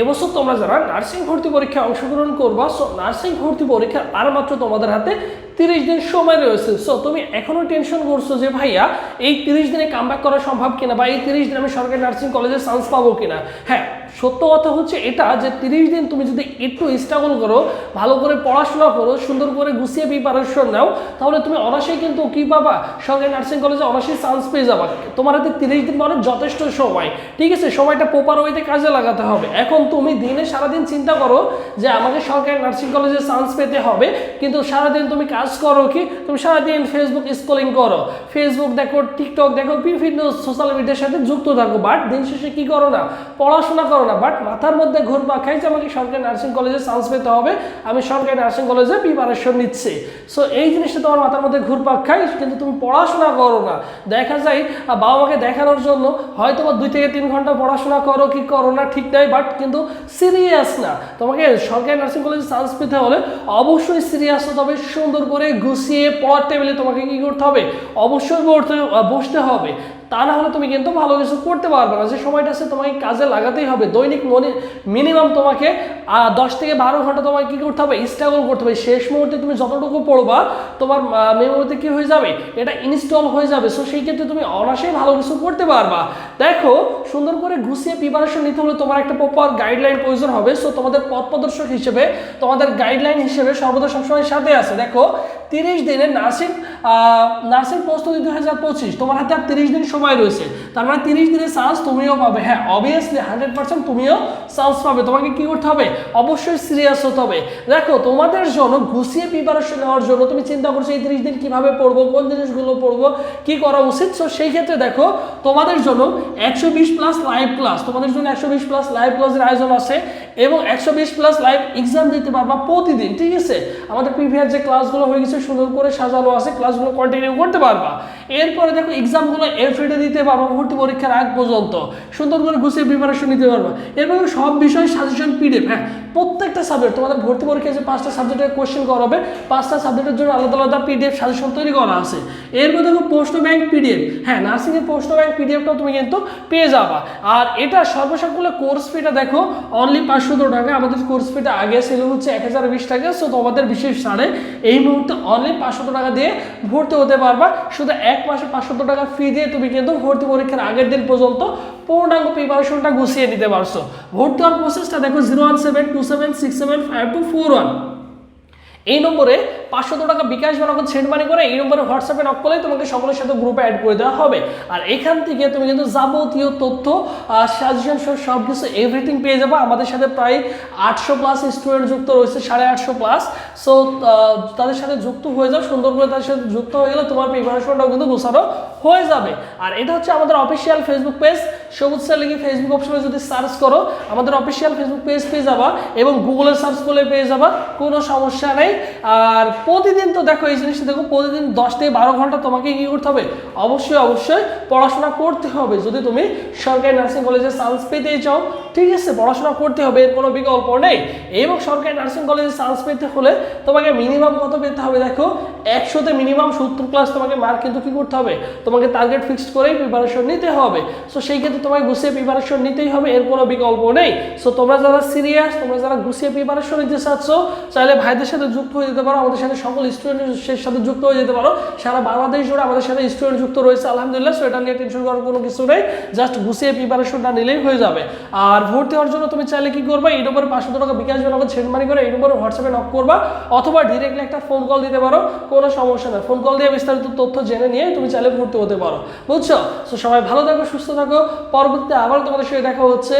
এবছর তোমরা যারা নার্সিং ভর্তি পরীক্ষায় অংশগ্রহণ করবা সো নার্সিং ভর্তি পরীক্ষা আর মাত্র তোমাদের হাতে তিরিশ দিন সময় রয়েছে। সো তুমি এখনও টেনশন করছ যে, ভাইয়া, এই তিরিশ দিনে কামব্যাক করা সম্ভব কিনা? বা এই তিরিশ দিনে আমি সরকারি নার্সিং কলেজে চান্স পাবো কিনা? হ্যাঁ সত্য কথা হচ্ছে এটা যে তিরিশ দিন তুমি যদি একটু স্ট্রাগল করো, ভালো করে পড়াশোনা করো, সুন্দর করে গুছিয়ে প্রিপারেশন নাও, তাহলে তুমি অনাসেই কিন্তু কি পাবা? সরকারি নার্সিং কলেজে অনাসেই চান্স পেয়ে যাবা। তোমার হাতে তিরিশ দিন মানে যথেষ্ট সময়। ঠিক আছে? সময়টা প্রপার ওয়েতে কাজে লাগাতে হবে। এখন তুমি দিনে সারাদিন চিন্তা করো যে আমাকে সরকারি নার্সিং কলেজে চান্স পেতে হবে, কিন্তু সারাদিন তুমি কাজ করো কি? তুমি সারাদিন ফেসবুক স্ক্রলিং করো। ফেসবুক দেখো টিকটক দেখো, বিভিন্ন সোশ্যাল মিডিয়ার সাথে যুক্ত থাকো। বাট দিন শেষে কি করো না? পড়াশোনা করো না বাট মাথার মধ্যে ঘুরপা খাই যে আমাকে সরকারি নার্সিং কলেজে চান্স পেতে হবে? আমি সরকারি নার্সিং কলেজে প্রিপারেশন নিচ্ছি। সো এই জিনিসটা তোমার মাথার মধ্যে ঘুরপাক খাই, কিন্তু তুমি পড়াশোনা করো না। দেখা যায় বাবা মাকে দেখানোর জন্য হয়তো বা দুই থেকে তিন ঘণ্টা পড়াশোনা করো কি করো না, ঠিক নাই বাট কিন্তু সিরিয়াস না। তোমাকে সরকারি নার্সিং কলেজে চান্স পেতে হলে অবশ্যই সিরিয়াস হতে হবে, সুন্দর করে গুছিয়ে পড়ার টেবিলে তোমাকে কি করতে হবে? অবশ্যই পড়তে বসতে হবে। তা না হলে তুমি কিন্তু ভালো কিছু করতে পারবে না। যে সময়টা আছে তোমাকে কাজে লাগাতেই হবে, দৈনিক মনে মিনিমাম তোমাকে দশ থেকে বারো ঘণ্টা তোমাকে কী করতে হবে? স্ট্রাগল করতে হবে। শেষ মুহূর্তে তুমি যতটুকু পড়বা, তোমার মেমোরিতে কি হয়ে যাবে? এটা ইনস্টল হয়ে যাবে। সো সেই ক্ষেত্রে তুমি অনাসেই ভালো কিছু করতে পারবা। দেখো, সুন্দর করে গুছিয়ে প্রিপারেশন নিতে হলে তোমার একটা প্রপার গাইডলাইন প্রয়োজন হবে। সো তোমাদের পথ প্রদর্শক হিসেবে, তোমাদের গাইডলাইন হিসেবে সর্বদা সবসময় সাথে আছে। দেখো, তিরিশ দিনের নার্সিং নার্সিং প্রস্তুতি দুই হাজার পঁচিশ। তোমার হাতে আর তিরিশ দিন সময় রয়েছে। তার মানে তিরিশ দিনের চান্স তুমিও পাবে। হ্যাঁ অবভিয়াসলি হান্ড্রেড পার্সেন্ট তুমিও চান্স পাবে। তোমাকে কি করতে হবে? অবশ্যই সিরিয়াস হতে হবে। দেখো, তোমাদের জন্য গুছিয়ে প্রিপারেশন নেওয়ার জন্য তুমি চিন্তা করছ, এই তিরিশ দিন কীভাবে পড়ব? কোন জিনিসগুলো পড়ব? কি করা উচিত? সো সেই ক্ষেত্রে দেখো, তোমাদের জন্য একশো বিশ প্লাস লাইভ ক্লাস তোমাদের জন্য একশো বিশ প্লাস লাইভ ক্লাসের আয়োজন আছে। এবং একশো বিশ প্লাস লাইভ এক্সাম দিতে পারবা প্রতিদিন, ঠিক আছে? আমাদের প্রিভিয়াস যে ক্লাসগুলো হয়ে গেছে, সুন্দর করে সাজানো আছে ক্লাসগুলো কন্টিনিউ করতে পারবা। এরপরে দেখো এক্সামগুলো এফ্রিডে দিতে পারবা, ভর্তি পরীক্ষার আগ পর্যন্ত। সুন্দর করে গুছিয়ে প্রিপারেশন নিতে পারবা। এরপরে সব বিষয় সাজেশন পিডিএফ হ্যাঁ? প্রত্যেকটা সাবজেক্ট তোমাদের ভর্তি পরীক্ষায় যে পাঁচটা সাবজেক্টের কোশ্চেন করা হবে, পাঁচটা সাবজেক্টের জন্য আলাদা আলাদা পিডিএফ সাজেশন তৈরি করা আছে। এরপর দেখো পোস্ট ব্যাংক পিডিএফ হ্যাঁ নার্সিংয়ের পোস্ট ব্যাংক পিডিএফটাও তুমি কিন্তু পেয়ে যাবা। আর এটা সর্বসাকুল্য কোর্স ফিটা দেখো অনলি পাঁচশো টাকা, আমাদের কোর্স ফিটা আগে ছিল হচ্ছে এক হাজার বিশ টাকা সো তোমাদের বিশেষ ছাড়ে এই মুহূর্তে অনলি পাঁচশো টাকা দিয়ে ভর্তি হতে পারবা। শুধু এক মাসে পাঁচশো টাকা ফি দিয়ে তুমি কিন্তু ভর্তি পরীক্ষার আগের দিন পর্যন্ত পূর্ণাঙ্গ প্রিপারেশনটা গুছিয়ে নিতে পারছ। ভর্তি হওয়ার প্রসেসটা দেখো zero one seven two seven six seven five two four one এই নম্বরে পাঁচশো টাকা বিকাশ বা নগদ সেন্ড মানি করে এই নম্বরে হোয়াটসঅ্যাপে নক করলে তোমাকে সকলের সাথে গ্রুপে অ্যাড করে দেওয়া হবে। আর এখান থেকে তুমি কিন্তু যাবতীয় তথ্য সাজেশন সহ সব কিছু এভরিথিং পেয়ে যাব। আমাদের সাথে প্রায় আটশো প্লাস স্টুডেন্ট যুক্ত রয়েছে, সাড়ে আটশো প্লাস সো তাদের সাথে যুক্ত হয়ে যাও, সুন্দর করে তাদের সাথে যুক্ত হয়ে গেলে তোমার প্রিপারেশনটাও কিন্তু গোছানো হয়ে যাবে। আর এটা হচ্ছে আমাদের official Facebook page Sabuj sir লিখে ফেসবুক অপশনে যদি সার্চ করো, আমাদের অফিসিয়াল ফেসবুক পেজ পেয়ে যাবা এবং গুগলে সার্চ করলে পেয়ে যাবা, কোনো সমস্যা নেই। আর প্রতিদিন তো দেখো, এই জিনিসটা দেখো, প্রতিদিন দশ থেকে বারো ঘণ্টা তোমাকে কি করতে হবে? অবশ্যই অবশ্যই পড়াশোনা করতে হবে। যদি তুমি সরকারি নার্সিং কলেজে চান্স পেতে চাও, ঠিক আছে, পড়াশোনা করতে হবে, এর কোনো বিকল্প নেই। এবং সরকারি নার্সিং কলেজে চান্স পেতে হলে তোমাকে মিনিমাম কত পেতে হবে দেখো? একশোতে মিনিমাম সত্তর ক্লাস তোমাকে মার্ক কিন্তু কি করতে হবে? তোমাকে টার্গেট ফিক্সড করেই প্রিপারেশন নিতে হবে। সো সেই ক্ষেত্রে তোমাকে গুছিয়ে প্রিপারেশন নিতেই হবে, এর কোনো বিকল্প নেই। সো তোমরা যারা সিরিয়াস তোমরা যারা গুছিয়ে প্রিপারেশন নিতে চাচ্ছ, চাইলে ভাইদের সাথে যুক্ত হয়ে যেতে পারো, আমাদের সাথে সকল স্টুডেন্টের সাথে যুক্ত হয়ে যেতে পারো। সারা বাংলাদেশ জুড়ে আমাদের সাথে স্টুডেন্ট যুক্ত রয়েছে, আলহামদুলিল্লাহ সো এটা নিয়ে টেনশন করার কোনো কিছু নেই। জাস্ট গুছিয়ে প্রিপারেশনটা নিলেই হয়ে যাবে। আর ভর্তি হওয়ার জন্য তুমি চাইলে কি করবে, এই নম্বরে পাঁচশো টাকা বিকাশ জনগণ সেন্ড মানি করে এই নম্বরে হোয়াটসঅ্যাপে নক করবা, অথবা ডিরেক্টলি একটা ফোন কল দিতে পারো, কোনো সমস্যা নেই। ফোন কল দিয়ে বিস্তারিত তথ্য জেনে নিয়ে তুমি চাইলে ভর্তি হতে পারো। বুঝছ? সো সবাই ভালো থাকো, সুস্থ থাকো। পরবর্তীতে আবার তোমাদের সাথে দেখা হচ্ছে।